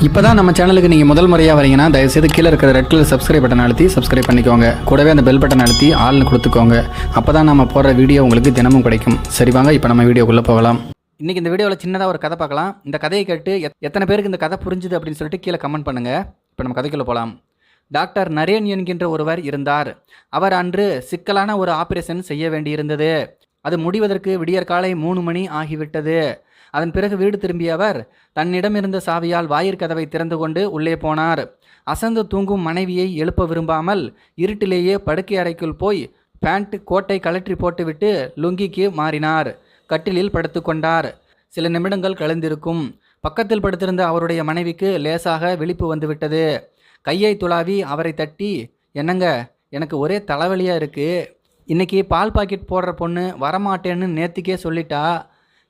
இப்போ தான் நம்ம சேனலுக்கு நீங்கள் முதல் முறையாக வரீங்கன்னா தயவுசெய்து கீழே இருக்கிற ரெட் கலர் சப்ஸ்கிரைப் பட்டன் அழுத்தி சப்ஸ்கிரைப் பண்ணிக்கோங்க. கூடவே அந்த பெல் பட்டன் அழுத்தி ஆள்னு கொடுத்துக்கோங்க. அப்போ தான் நம்ம போடுற வீடியோ உங்களுக்கு தினமும் கிடைக்கும். சரி வாங்க இப்போ நம்ம வீடியோக்குள்ளே போகலாம். இன்றைக்கி இந்த வீடியோவில் சின்னதாக ஒரு கதை பார்க்கலாம். இந்த கதையை கேட்டு எத்- எத்தனை பேருக்கு இந்த கதை புரிஞ்சுது அப்படின்னு சொல்லிட்டு கீழே கமெண்ட் பண்ணுங்கள் இப்போ நம்ம கதைக்குள்ளே போகலாம் டாக்டர் நரேன் என்கின்ற ஒருவர் இருந்தார். அவர் அன்று சிக்கலான ஒரு ஆப்ரேஷன் செய்ய வேண்டியிருந்தது. அது முடிவதற்கு விடியற்காலை மூணு மணி ஆகிவிட்டது. அதன் பிறகு வீடு திரும்பிய அவர் தன்னிடமிருந்த சாவியால் வாயிற்கதவை திறந்து கொண்டு உள்ளே போனார். அசந்து தூங்கும் மனைவியை எழுப்ப விரும்பாமல் இருட்டிலேயே படுக்கை அறைக்குள் போய் பேண்ட் கோட்டை கலற்றி போட்டுவிட்டு லுங்கிக்கு மாறினார். கட்டிலில் படுத்துக்கொண்டார் சில நிமிடங்கள் கலந்திருக்கும் பக்கத்தில் படுத்திருந்த அவருடைய மனைவிக்கு லேசாக விழிப்பு வந்துவிட்டது. கையை துளாவி அவரை தட்டி என்னங்க எனக்கு ஒரே தலைவலியாக இருக்குது இன்றைக்கி பால் பாக்கெட் போடுற பொண்ணு வரமாட்டேன்னு நேத்திக்கே சொல்லிட்டா.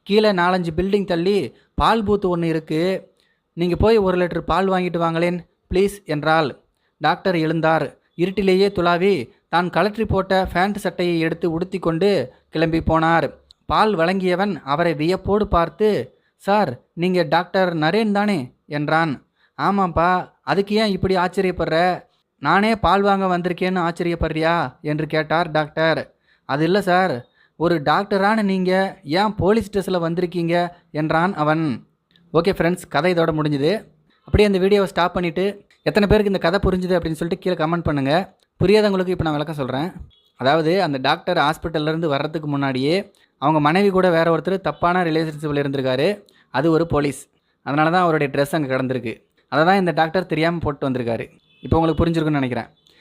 கீழே நாலஞ்சு பில்டிங் தள்ளி பால் பூத்து ஒன்று இருக்குது நீங்கள் போய் ஒரு லிட்டர் பால் வாங்கிட்டு வாங்களேன் ப்ளீஸ் என்றாள். டாக்டர் எழுந்தார். இருட்டிலேயே துளாவி தான் கலற்றி போட்ட ஃபேண்ட் சட்டையை எடுத்து உடுத்தி கொண்டு கிளம்பி போனார். பால் வழங்கியவன் அவரை வியப்போடு பார்த்து சார் நீங்கள் டாக்டர் நரேன் தானே? என்றான். ஆமாம்ப்பா அதுக்கு ஏன் இப்படி ஆச்சரியப்படுற? நானே பால் வாங்க வந்திருக்கேன்னு ஆச்சரியப்படுறியா? என்று கேட்டார் டாக்டர் அது இல்லை சார் ஒரு டாக்டரான நீங்கள் ஏன் போலீஸ் ஸ்டேஷனில் வந்திருக்கீங்க என்றான் அவன். ஓகே ஃப்ரெண்ட்ஸ் கதை இதோட முடிஞ்சுது. அப்படியே அந்த வீடியோவை ஸ்டாப் பண்ணிவிட்டு எத்தனை பேருக்கு இந்த கதை புரிஞ்சுது அப்படின்னு சொல்லிட்டு கீழே கமெண்ட் பண்ணுங்கள் புரியாதவங்களுக்கு இப்போ நான் விளக்கம் சொல்கிறேன் அதாவது அந்த டாக்டர் ஹாஸ்பிட்டல்லேருந்து வர்றதுக்கு முன்னாடியே அவங்க மனைவி கூட வேறு ஒருத்தர் தப்பான ரிலேஷன்ஷிப்பில் இருந்திருக்காரு. அது ஒரு போலீஸ். அதனால தான் அவருடைய ட்ரெஸ் அங்கே கிடந்திருக்கு. அதை தான் இந்த டாக்டர் தெரியாமல் போட்டு வந்திருக்காரு. இப்போ உங்களுக்கு புரிஞ்சிருக்குன்னு நினைக்கிறேன்.